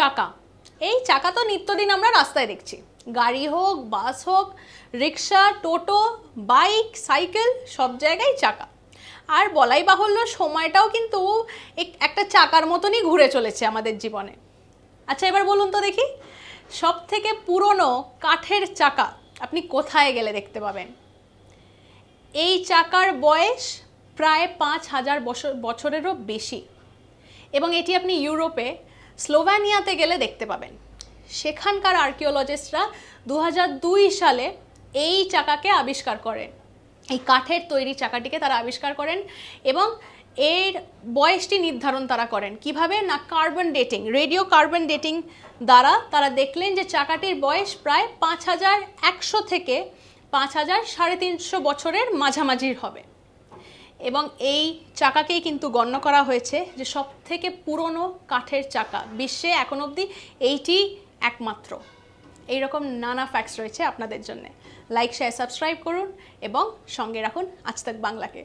চাকা। এই চাকা তো নিত্যদিন আমরা রাস্তায় দেখছি। গাড়ি হোক, বাস হোক, রিক্সা, টোটো, বাইক, সাইকেল, সব জায়গায় চাকা। আর বলাই বাহুল্য, সময়টাও কিন্তু এক- একটা চাকার মতনই ঘুরে চলেছে আমাদের জীবনে। আচ্ছা এবার বলুন তো দেখি সব থেকে পুরনো কাঠের চাকা আপনি কোথায় গেলে দেখতে পাবেন? এই চাকার বয়স প্রায় পাঁচ হাজার বছর, বছরেরও বেশি। এবং এটি আপনি ইউরোপে স্লোভানিয়াতে গেলে দেখতে পাবেন। সেখানকার আর্কিওলজিস্টরা দু সালে এই চাকাকে আবিষ্কার করেন এই কাঠের তৈরি চাকাটিকে তারা আবিষ্কার করেন এবং এর বয়সটি নির্ধারণ তারা করেন। কীভাবে? না, carbon dating, radio carbon dating দ্বারা তারা দেখলেন যে চাকাটির বয়স প্রায় পাঁচ হাজার একশো থেকে পাঁচ হাজার সাড়ে তিনশো বছরের মাঝামাঝির হবে। এবং এই চাকাকেই কিন্তু গণ্য করা হয়েছে যে সব থেকে পুরনো কাঠের চাকা বিশ্বে এখন অবধি এইটি একমাত্র। এইরকম নানা ফ্যাক্টস রয়েছে আপনাদের জন্য। লাইক শেয়ার সাবস্ক্রাইব করুন এবং সঙ্গে রাখুন আজ তাক বাংলাকে।